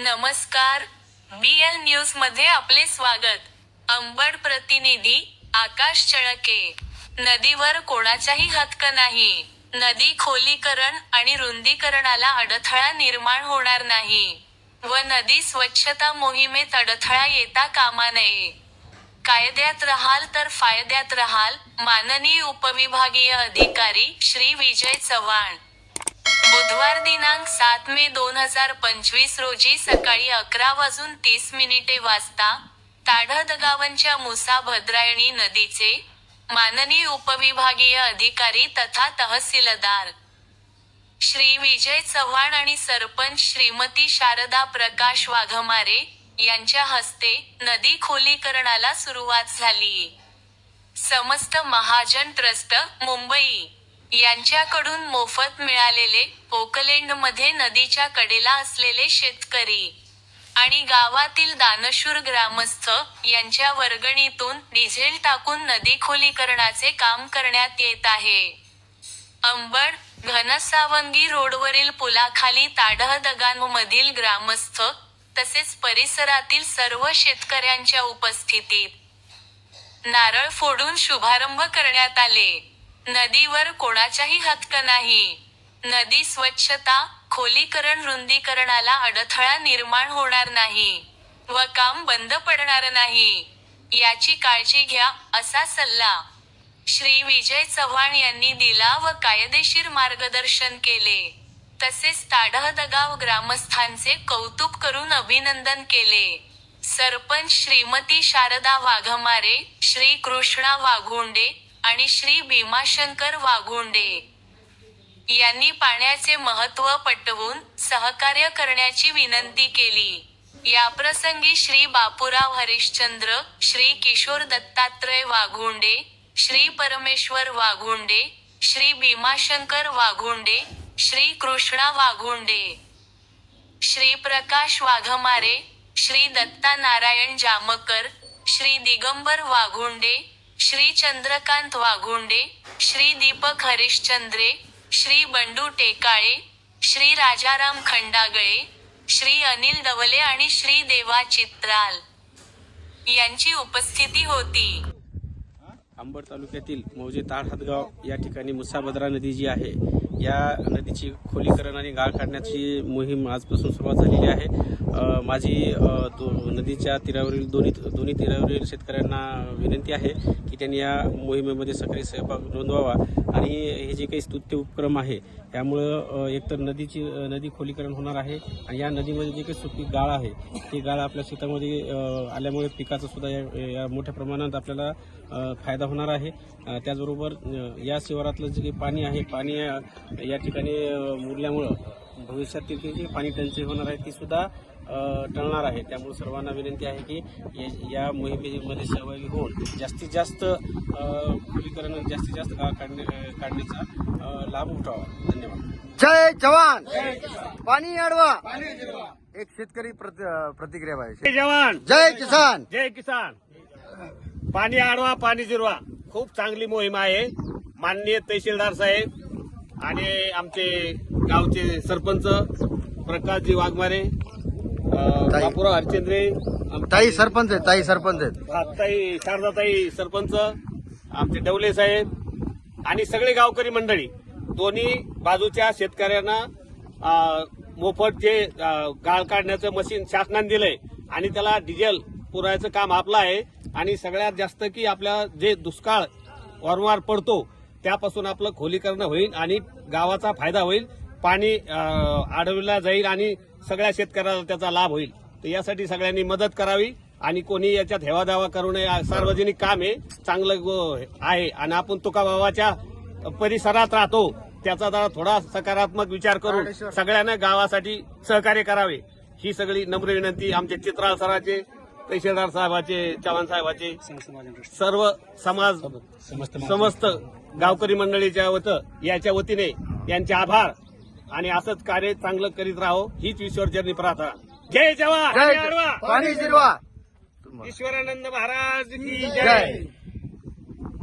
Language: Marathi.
नमस्कार बीएल न्यूजमध्ये आपले स्वागत. अंबड प्रतिनिधी आकाश चळके. नदीवर कोणाचाही हक्क नाही. नदी खोलीकरण आणि रुंदीकरणाला अडथळा निर्माण होणार नाही. व नदी स्वच्छता मोहिमेत अडथळा येता कामा नये. कायद्यात राहाल तर फायद्यात राहाल माननीय उपविभागीय अधिकारी श्री विजय चव्हाण. बुधवार दिनांक सात मे दोन हजार पंचवीस रोजी सकाळी अकरा वाजून तीस मिनिटे वाजता ताडहद गावांच्या मुसा भद्रायणी नदीचे माननीय उपविभागीय अधिकारी तथा तहसीलदार श्री विजय चव्हाण आणि सरपंच श्रीमती शारदा प्रकाश वाघमारे यांच्या हस्ते नदी खोलीकरणाला सुरुवात झाली. समस्त महाजन ट्रस्ट मुंबई. यांच्याकडून मोफत मिळालेले ओकलँडमध्ये नदीच्या कडेला असलेले शेतकरी आणि गावातील दानशूर ग्रामस्थ यांच्या वर्गणीतून डिझेल टाकून नदी खोलीकरणाचे काम करण्यात येत आहे. अंबड घनसावंगी रोडवरील पुलाखाली ताडहदगांमधील ग्रामस्थ तसेच परिसरातील सर्व शेतकऱ्यांच्या उपस्थितीत नारळ फोडून शुभारंभ करण्यात आले. नदीवर कोणाचाही हक्क नाही. नदी स्वच्छता खोलीकरण रुंदीकरणाला अडथळा निर्माण होणार नाही व काम बंद पडणार नाही. याची काळजी घ्या असा सल्ला श्री विजय चव्हाण यांनी दिला व कायदेशीर मार्गदर्शन केले. तसेच ताडहदगाव ग्रामस्थांचे कौतुक करून अभिनंदन केले. सरपंच श्रीमती शारदा वाघमारे श्री कृष्णा वाघोंडे आणि श्री भीमाशंकर वाघोंडे यांनी पाण्याचे महत्त्व पटवून सहकार्य करण्याची विनंती केली. याप्रसंगी श्री बापूराव हरिश्चंद्र श्री किशोर दत्तात्रय वाघोंडे श्री परमेश्वर वाघोंडे श्री भीमाशंकर वाघोंडे श्री कृष्णा वाघोंडे श्री प्रकाश वाघमारे श्री दत्ता नारायण जामकर श्री दिगंबर वाघोंडे श्री चंद्रकांत वाघोंडे श्री दीपक हरिश्चंद्रे श्री बंडू टेकाळे श्री राजाराम खंडागळे श्री अनिल डवले आणि श्री देवा चित्राल यांची उपस्थिती होती. अंबड तालुक्यातील मौजे ताड हातगाव या ठिकाणी मुसाभद्रा नदी जी आहे या नदीची खोलीकरण आणि गाळ काढण्याची मोहीम आजपासून सुरुवात झालेली आहे. माझी दो नदीच्या तीरावरील दोन्ही दोन्ही तीरावरील शेतकऱ्यांना विनंती आहे की त्यांनी या मोहिमेमध्ये सक्रिय सहभाग नोंदवावा. आणि हे जे काही स्तुत्य उपक्रम आहे त्यामुळं एकतर नदीची नदी खोलीकरण होणार आहे आणि या नदीमध्ये जे काही सुपीक गाळ आहे ती गाळ आपल्या शेतामध्ये आल्यामुळे पिकाचा सुद्धा या, या मोठ्या प्रमाणात आपल्याला फायदा होणार आहे. त्याचबरोबर या शिवारातलं जे काही पाणी आहे पाणी या ठिकाणी मुरल्यामुळं भविष्यातील जी पाणी टंचाई होणार आहे ती सुद्धा अ, टळणार आहे. त्यामुळे सर्वांना विनंती आहे की या- मोहिमेमध्ये सहभागी होऊन जास्तीत जास्त खोलीकरण आणि जास्तीत जास्त काढणे काढण्याचा लाभ उठावा. धन्यवाद. जय जवान! पाणी अडवा! एक शेतकरी प्रति- प्रतिक्रिया जय पाहिजे जवान! जय किसान! जय किसान! पाणी आडवा पाणी जिरवा. खूप चांगली मोहीम आहे. माननीय तहसीलदार साहेब आणि आमचे गावचे सरपंच प्रकाशजी वाघमारे. बापूराव हरचंद्रे ताई सरपंच आहेत ताई सरपंच आहेत ताई शारदाताई सरपंच आमचे डवले साहेब आणि सगळे गावकरी मंडळी दोन्ही बाजूच्या शेतकऱ्यांना मोफत जे गाळ काढण्याचं मशीन शासनाने दिलंय आणि त्याला डिझेल पुरायचं काम आपलं आहे आणि सगळ्यात जास्त की आपल्या जे दुष्काळ वारंवार पडतो त्यापासून आपलं खोलीकरण होईल आणि गावाचा फायदा होईल पाणी अडविला जाईल आणि सगळ्या शेतकऱ्याला त्याचा लाभ होईल. तर यासाठी सगळ्यांनी मदत करावी आणि कोणी याच्यात हेवादावा करू नये सार्वजनिक काम आहे चांगलं आहे. आणि आपण तुकाबाबाच्या परिसरात राहतो त्याचा जरा थोडा सकारात्मक विचार करून सगळ्यांना गावासाठी सहकार्य करावे. ही सगळी नम्र विनंती आमचे चित्राळ सराचे तहसीलदार साहेबाचे चव्हाण साहेबाचे सर्व समाज समस्त गावकरी मंडळीच्या वत याच्या वतीने यांचे आभार. आणि असंच कार्य चांगलं करीत राहो हीच ईश्वरचरणी प्रार्थना. जय जवान जिरवा ईश्वरानंद महाराज की. जय.